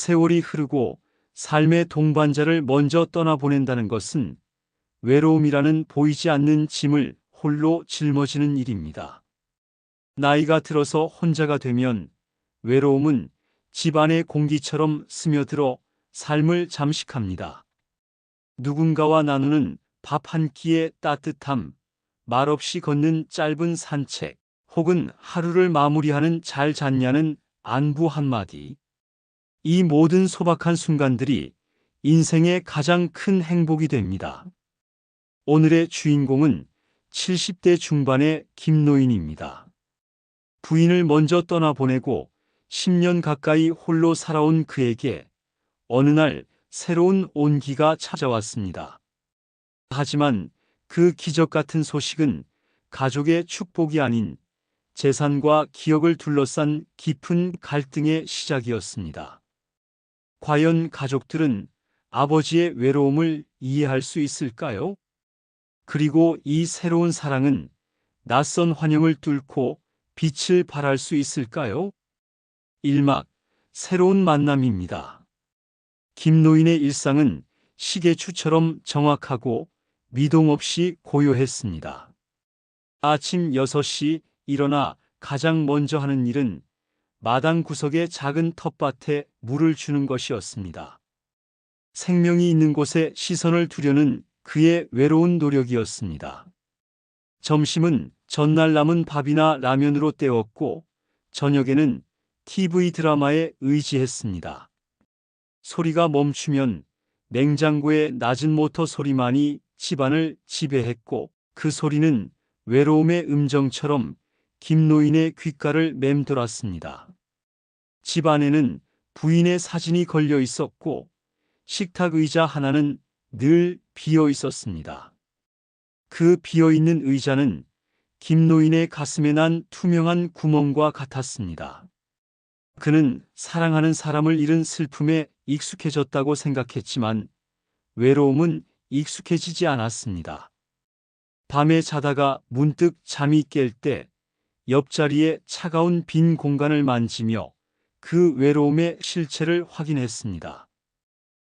세월이 흐르고 삶의 동반자를 먼저 떠나보낸다는 것은 외로움이라는 보이지 않는 짐을 홀로 짊어지는 일입니다. 나이가 들어서 혼자가 되면 외로움은 집안의 공기처럼 스며들어 삶을 잠식합니다. 누군가와 나누는 밥 한 끼의 따뜻함, 말없이 걷는 짧은 산책, 혹은 하루를 마무리하는 잘 잤냐는 안부 한마디. 이 모든 소박한 순간들이 인생의 가장 큰 행복이 됩니다. 오늘의 주인공은 70대 중반의 김노인입니다. 부인을 먼저 떠나보내고 10년 가까이 홀로 살아온 그에게 어느 날 새로운 온기가 찾아왔습니다. 하지만 그 기적 같은 소식은 가족의 축복이 아닌 재산과 기억을 둘러싼 깊은 갈등의 시작이었습니다. 과연 가족들은 아버지의 외로움을 이해할 수 있을까요? 그리고 이 새로운 사랑은 낯선 환영을 뚫고 빛을 발할 수 있을까요? 1막 새로운 만남입니다. 김노인의 일상은 시계추처럼 정확하고 미동 없이 고요했습니다. 아침 6시 일어나 가장 먼저 하는 일은 마당 구석의 작은 텃밭에 물을 주는 것이었습니다. 생명이 있는 곳에 시선을 두려는 그의 외로운 노력이었습니다. 점심은 전날 남은 밥이나 라면으로 때웠고 저녁에는 TV 드라마에 의지했습니다. 소리가 멈추면 냉장고의 낮은 모터 소리만이 집안을 지배했고 그 소리는 외로움의 음정처럼 김노인의 귓가를 맴돌았습니다. 집 안에는 부인의 사진이 걸려 있었고 식탁 의자 하나는 늘 비어 있었습니다. 그 비어 있는 의자는 김노인의 가슴에 난 투명한 구멍과 같았습니다. 그는 사랑하는 사람을 잃은 슬픔에 익숙해졌다고 생각했지만 외로움은 익숙해지지 않았습니다. 밤에 자다가 문득 잠이 깰 때 옆자리에 차가운 빈 공간을 만지며 그 외로움의 실체를 확인했습니다.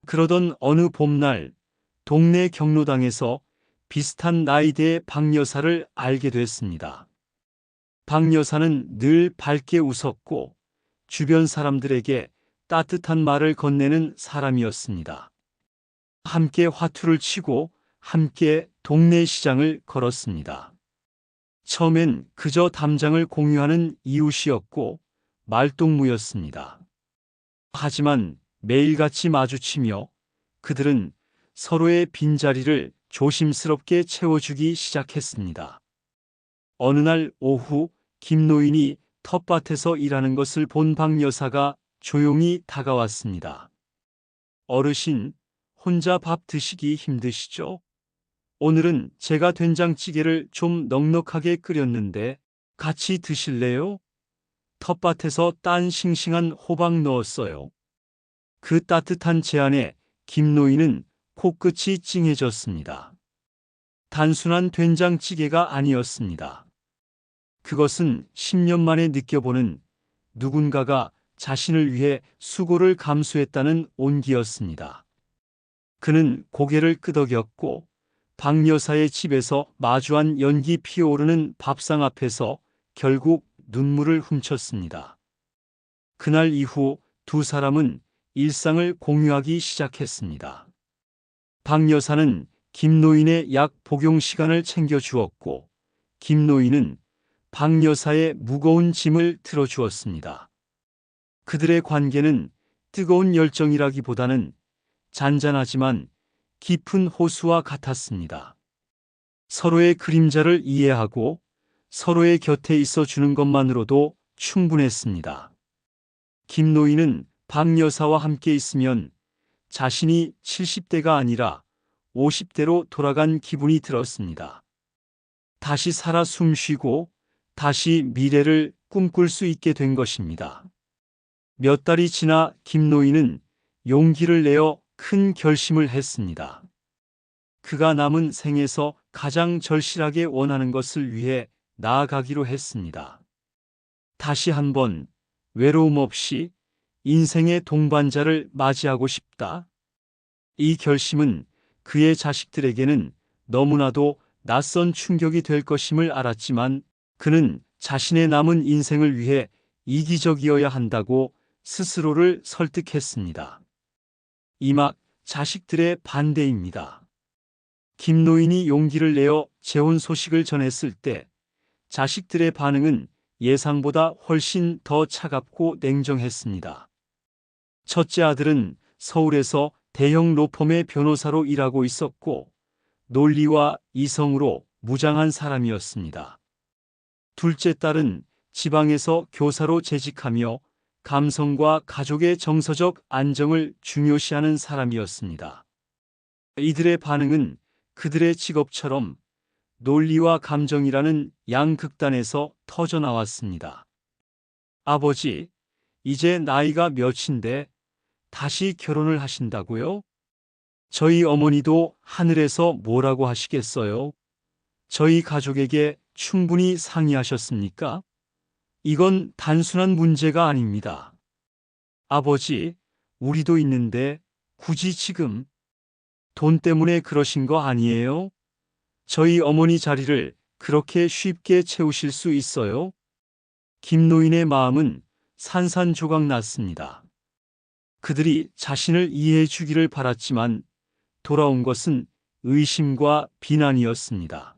그러던 어느 봄날 동네 경로당에서 비슷한 나이대의 박 여사를 알게 됐습니다. 박 여사는 늘 밝게 웃었고 주변 사람들에게 따뜻한 말을 건네는 사람이었습니다. 함께 화투를 치고 함께 동네 시장을 걸었습니다. 처음엔 그저 담장을 공유하는 이웃이었고 말동무였습니다. 하지만 매일같이 마주치며 그들은 서로의 빈자리를 조심스럽게 채워주기 시작했습니다. 어느 날 오후 김노인이 텃밭에서 일하는 것을 본 박 여사가 조용히 다가왔습니다. 어르신, 혼자 밥 드시기 힘드시죠? 오늘은 제가 된장찌개를 좀 넉넉하게 끓였는데 같이 드실래요? 텃밭에서 딴 싱싱한 호박 넣었어요. 그 따뜻한 제안에 김노인은 코끝이 찡해졌습니다. 단순한 된장찌개가 아니었습니다. 그것은 10년 만에 느껴보는 누군가가 자신을 위해 수고를 감수했다는 온기였습니다. 그는 고개를 끄덕였고 박 여사의 집에서 마주한 연기 피어오르는 밥상 앞에서 결국 눈물을 훔쳤습니다. 그날 이후 두 사람은 일상을 공유하기 시작했습니다. 박 여사는 김노인의 약 복용 시간을 챙겨 주었고 김노인은 박 여사의 무거운 짐을 들어주었습니다. 그들의 관계는 뜨거운 열정이라기보다는 잔잔하지만 깊은 호수와 같았습니다. 서로의 그림자를 이해하고 서로의 곁에 있어 주는 것만으로도 충분했습니다. 김노인은 박 여사와 함께 있으면 자신이 70대가 아니라 50대로 돌아간 기분이 들었습니다. 다시 살아 숨쉬고 다시 미래를 꿈꿀 수 있게 된 것입니다. 몇 달이 지나 김노인은 용기를 내어 큰 결심을 했습니다. 그가 남은 생에서 가장 절실하게 원하는 것을 위해 나아가기로 했습니다. 다시 한번 외로움 없이 인생의 동반자를 맞이하고 싶다. 이 결심은 그의 자식들에게는 너무나도 낯선 충격이 될 것임을 알았지만 그는 자신의 남은 인생을 위해 이기적이어야 한다고 스스로를 설득했습니다. 이막 자식들의 반대입니다. 김노인이 용기를 내어 재혼 소식을 전했을 때 자식들의 반응은 예상보다 훨씬 더 차갑고 냉정했습니다. 첫째 아들은 서울에서 대형 로펌의 변호사로 일하고 있었고 논리와 이성으로 무장한 사람이었습니다. 둘째 딸은 지방에서 교사로 재직하며 감성과 가족의 정서적 안정을 중요시하는 사람이었습니다. 이들의 반응은 그들의 직업처럼 논리와 감정이라는 양극단에서 터져나왔습니다. 아버지, 이제 나이가 몇인데 다시 결혼을 하신다고요? 저희 어머니도 하늘에서 뭐라고 하시겠어요? 저희 가족에게 충분히 상의하셨습니까? 이건 단순한 문제가 아닙니다. 아버지, 우리도 있는데 굳이 지금 돈 때문에 그러신 거 아니에요? 저희 어머니 자리를 그렇게 쉽게 채우실 수 있어요? 김노인의 마음은 산산조각 났습니다. 그들이 자신을 이해해 주기를 바랐지만 돌아온 것은 의심과 비난이었습니다.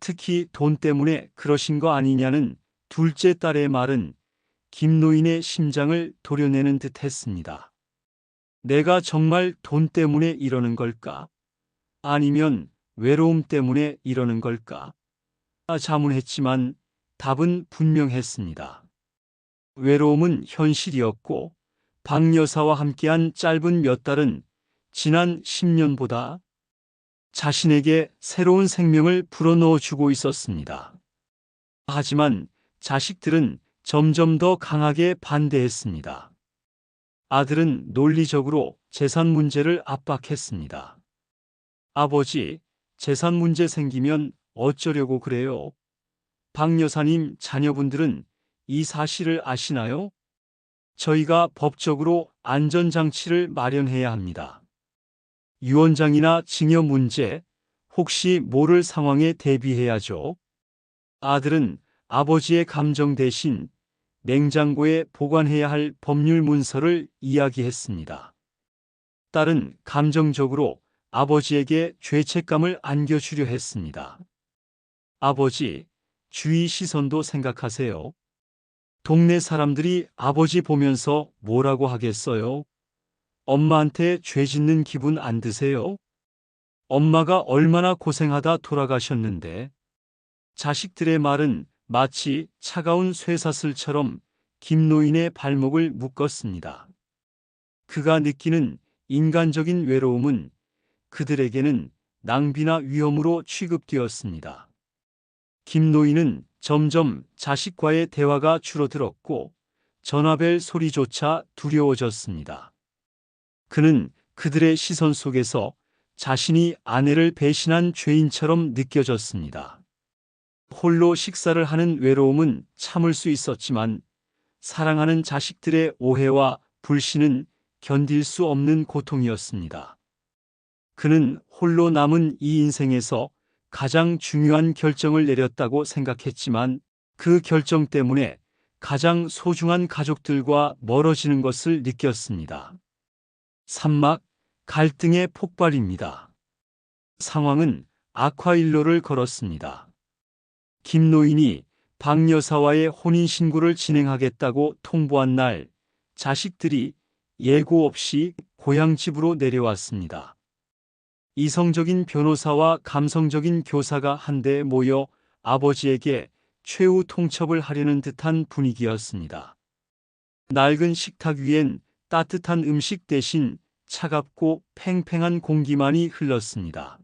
특히 돈 때문에 그러신 거 아니냐는 둘째 딸의 말은 김노인의 심장을 도려내는 듯 했습니다. 내가 정말 돈 때문에 이러는 걸까? 아니면 외로움 때문에 이러는 걸까? 아, 자문했지만 답은 분명했습니다. 외로움은 현실이었고 박 여사와 함께한 짧은 몇 달은 지난 10년보다 자신에게 새로운 생명을 불어넣어 주고 있었습니다. 하지만 자식들은 점점 더 강하게 반대했습니다. 아들은 논리적으로 재산 문제를 압박했습니다. 아버지, 재산 문제 생기면 어쩌려고 그래요? 박 여사님 자녀분들은 이 사실을 아시나요? 저희가 법적으로 안전장치를 마련해야 합니다. 유언장이나 징역 문제, 혹시 모를 상황에 대비해야죠. 아들은 아버지의 감정 대신 냉장고에 보관해야 할 법률 문서를 이야기했습니다. 딸은 감정적으로 아버지에게 죄책감을 안겨주려 했습니다. 아버지, 주위 시선도 생각하세요. 동네 사람들이 아버지 보면서 뭐라고 하겠어요? 엄마한테 죄 짓는 기분 안 드세요? 엄마가 얼마나 고생하다 돌아가셨는데. 자식들의 말은 마치 차가운 쇠사슬처럼 김노인의 발목을 묶었습니다. 그가 느끼는 인간적인 외로움은 그들에게는 낭비나 위험으로 취급되었습니다. 김노인은 점점 자식과의 대화가 줄어들었고 전화벨 소리조차 두려워졌습니다. 그는 그들의 시선 속에서 자신이 아내를 배신한 죄인처럼 느껴졌습니다. 홀로 식사를 하는 외로움은 참을 수 있었지만 사랑하는 자식들의 오해와 불신은 견딜 수 없는 고통이었습니다. 그는 홀로 남은 이 인생에서 가장 중요한 결정을 내렸다고 생각했지만 그 결정 때문에 가장 소중한 가족들과 멀어지는 것을 느꼈습니다. 산막 갈등의 폭발입니다. 상황은 아쿠아일로를 걸었습니다. 김노인이 박 여사와의 혼인신고를 진행하겠다고 통보한 날 자식들이 예고 없이 고향집으로 내려왔습니다. 이성적인 변호사와 감성적인 교사가 한데 모여 아버지에게 최후 통첩을 하려는 듯한 분위기였습니다. 낡은 식탁 위엔 따뜻한 음식 대신 차갑고 팽팽한 공기만이 흘렀습니다.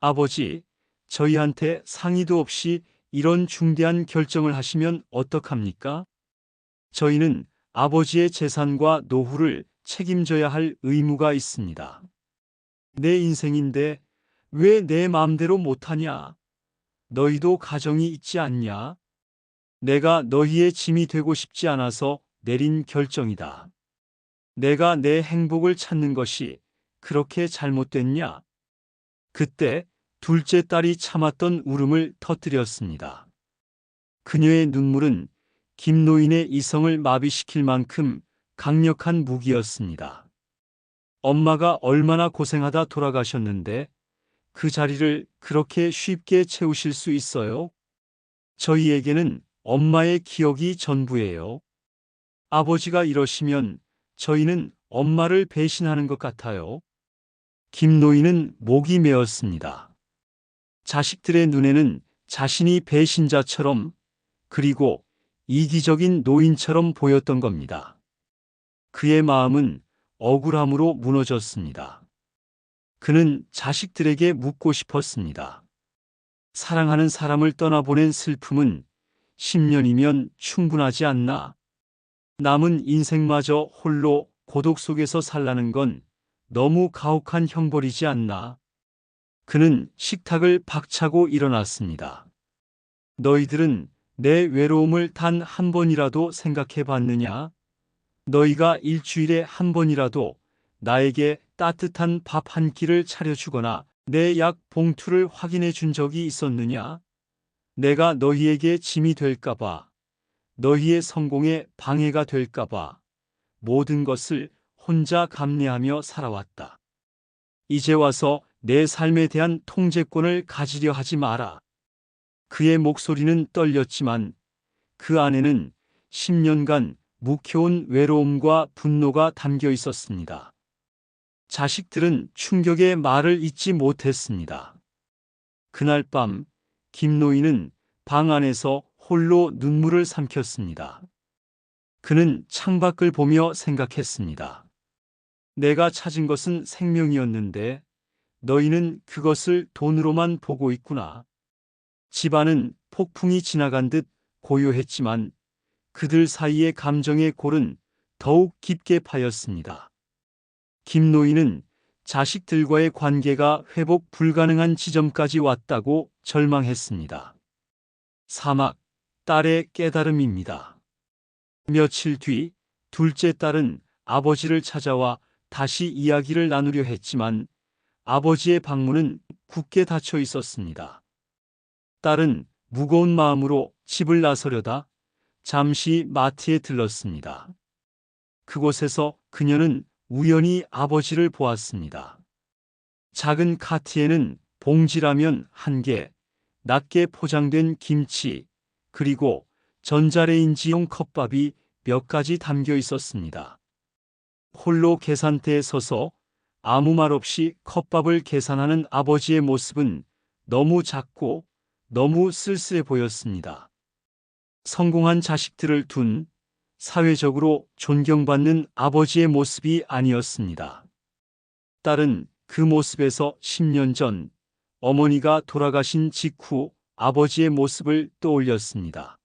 아버지, 저희한테 상의도 없이 이런 중대한 결정을 하시면 어떡합니까? 저희는 아버지의 재산과 노후를 책임져야 할 의무가 있습니다. 내 인생인데 왜 내 마음대로 못하냐? 너희도 가정이 있지 않냐? 내가 너희의 짐이 되고 싶지 않아서 내린 결정이다. 내가 내 행복을 찾는 것이 그렇게 잘못됐냐? 그때 둘째 딸이 참았던 울음을 터뜨렸습니다. 그녀의 눈물은 김노인의 이성을 마비시킬 만큼 강력한 무기였습니다. 엄마가 얼마나 고생하다 돌아가셨는데 그 자리를 그렇게 쉽게 채우실 수 있어요? 저희에게는 엄마의 기억이 전부예요. 아버지가 이러시면 저희는 엄마를 배신하는 것 같아요. 김노인은 목이 메었습니다. 자식들의 눈에는 자신이 배신자처럼 그리고 이기적인 노인처럼 보였던 겁니다. 그의 마음은 억울함으로 무너졌습니다. 그는 자식들에게 묻고 싶었습니다. 사랑하는 사람을 떠나보낸 슬픔은 10년이면 충분하지 않나? 남은 인생마저 홀로 고독 속에서 살라는 건 너무 가혹한 형벌이지 않나? 그는 식탁을 박차고 일어났습니다. 너희들은 내 외로움을 단 한 번이라도 생각해 봤느냐? 너희가 일주일에 한 번이라도 나에게 따뜻한 밥 한 끼를 차려주거나 내 약 봉투를 확인해 준 적이 있었느냐? 내가 너희에게 짐이 될까봐, 너희의 성공에 방해가 될까봐 모든 것을 혼자 감내하며 살아왔다. 이제 와서 내 삶에 대한 통제권을 가지려 하지 마라. 그의 목소리는 떨렸지만 그 안에는 10년간 묵혀온 외로움과 분노가 담겨 있었습니다. 자식들은 충격의 말을 잊지 못했습니다. 그날 밤 김노인은 방 안에서 홀로 눈물을 삼켰습니다. 그는 창밖을 보며 생각했습니다. 내가 찾은 것은 생명이었는데 너희는 그것을 돈으로만 보고 있구나. 집안은 폭풍이 지나간 듯 고요했지만 그들 사이의 감정의 골은 더욱 깊게 파였습니다. 김노인은 자식들과의 관계가 회복 불가능한 지점까지 왔다고 절망했습니다. 사막, 딸의 깨달음입니다. 며칠 뒤 둘째 딸은 아버지를 찾아와 다시 이야기를 나누려 했지만 아버지의 방문은 굳게 닫혀 있었습니다. 딸은 무거운 마음으로 집을 나서려다 잠시 마트에 들렀습니다. 그곳에서 그녀는 우연히 아버지를 보았습니다. 작은 카트에는 봉지라면 한 개, 낮게 포장된 김치, 그리고 전자레인지용 컵밥이 몇 가지 담겨 있었습니다. 홀로 계산대에 서서 아무 말 없이 컵밥을 계산하는 아버지의 모습은 너무 작고 너무 쓸쓸해 보였습니다. 성공한 자식들을 둔 사회적으로 존경받는 아버지의 모습이 아니었습니다. 딸은 그 모습에서 10년 전 어머니가 돌아가신 직후 아버지의 모습을 떠올렸습니다.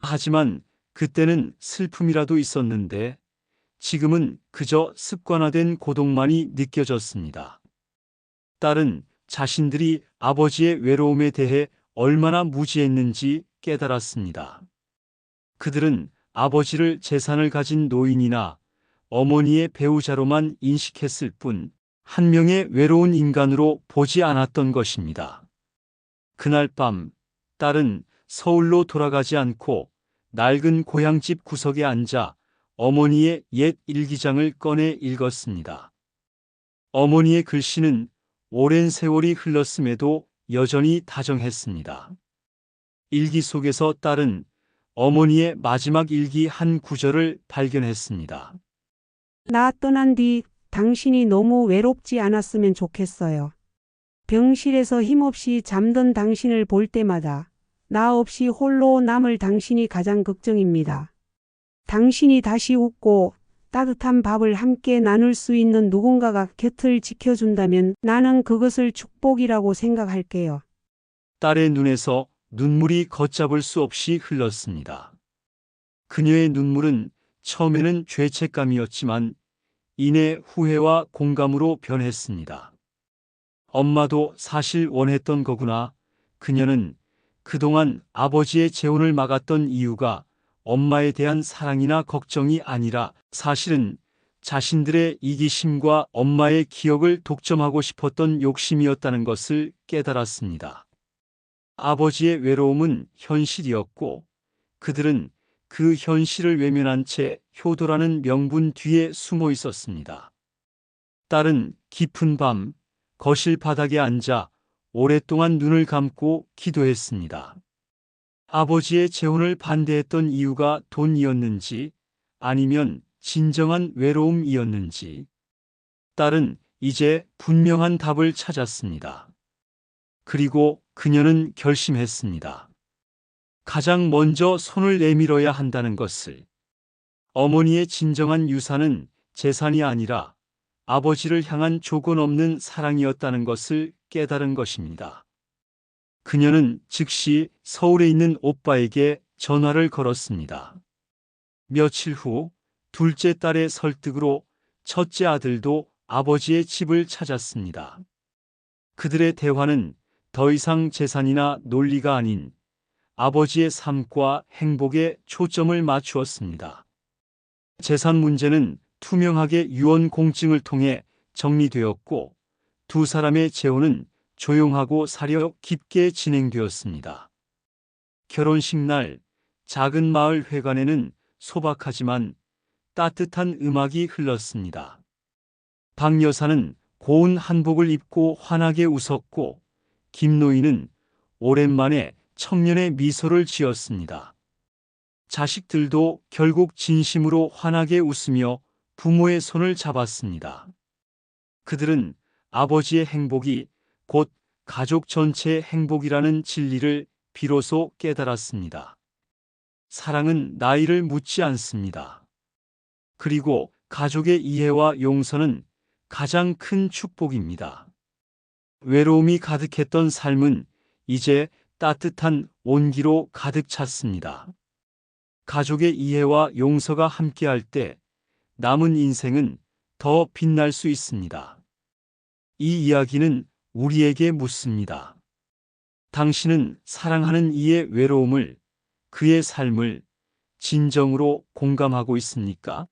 하지만 그때는 슬픔이라도 있었는데 지금은 그저 습관화된 고독만이 느껴졌습니다. 딸은 자신들이 아버지의 외로움에 대해 얼마나 무지했는지 깨달았습니다. 그들은 아버지를 재산을 가진 노인이나 어머니의 배우자로만 인식했을 뿐 한 명의 외로운 인간으로 보지 않았던 것입니다. 그날 밤 딸은 서울로 돌아가지 않고 낡은 고향집 구석에 앉아 어머니의 옛 일기장을 꺼내 읽었습니다. 어머니의 글씨는 오랜 세월이 흘렀음에도 여전히 다정했습니다. 일기 속에서 딸은 어머니의 마지막 일기 한 구절을 발견했습니다. 나 떠난 뒤 당신이 너무 외롭지 않았으면 좋겠어요. 병실에서 힘없이 잠든 당신을 볼 때마다 나 없이 홀로 남을 당신이 가장 걱정입니다. 당신이 다시 웃고 따뜻한 밥을 함께 나눌 수 있는 누군가가 곁을 지켜준다면 나는 그것을 축복이라고 생각할게요. 딸의 눈에서 눈물이 걷잡을 수 없이 흘렀습니다. 그녀의 눈물은 처음에는 죄책감이었지만 이내 후회와 공감으로 변했습니다. 엄마도 사실 원했던 거구나. 그녀는 그동안 아버지의 재혼을 막았던 이유가 엄마에 대한 사랑이나 걱정이 아니라 사실은 자신들의 이기심과 엄마의 기억을 독점하고 싶었던 욕심이었다는 것을 깨달았습니다. 아버지의 외로움은 현실이었고 그들은 그 현실을 외면한 채 효도라는 명분 뒤에 숨어 있었습니다. 딸은 깊은 밤 거실 바닥에 앉아 오랫동안 눈을 감고 기도했습니다. 아버지의 재혼을 반대했던 이유가 돈이었는지 아니면 진정한 외로움이었는지 딸은 이제 분명한 답을 찾았습니다. 그리고 그녀는 결심했습니다. 가장 먼저 손을 내밀어야 한다는 것을. 어머니의 진정한 유산은 재산이 아니라 아버지를 향한 조건 없는 사랑이었다는 것을 깨달은 것입니다. 그녀는 즉시 서울에 있는 오빠에게 전화를 걸었습니다. 며칠 후 둘째 딸의 설득으로 첫째 아들도 아버지의 집을 찾았습니다. 그들의 대화는 더 이상 재산이나 논리가 아닌 아버지의 삶과 행복에 초점을 맞추었습니다. 재산 문제는 투명하게 유언 공증을 통해 정리되었고 두 사람의 재혼은 조용하고 사려 깊게 진행되었습니다. 결혼식 날 작은 마을 회관에는 소박하지만 따뜻한 음악이 흘렀습니다. 박 여사는 고운 한복을 입고 환하게 웃었고 김 노인은 오랜만에 청년의 미소를 지었습니다. 자식들도 결국 진심으로 환하게 웃으며 부모의 손을 잡았습니다. 그들은 아버지의 행복이 곧 가족 전체의 행복이라는 진리를 비로소 깨달았습니다. 사랑은 나이를 묻지 않습니다. 그리고 가족의 이해와 용서는 가장 큰 축복입니다. 외로움이 가득했던 삶은 이제 따뜻한 온기로 가득 찼습니다. 가족의 이해와 용서가 함께할 때 남은 인생은 더 빛날 수 있습니다. 이 이야기는 우리에게 묻습니다. 당신은 사랑하는 이의 외로움을, 그의 삶을 진정으로 공감하고 있습니까?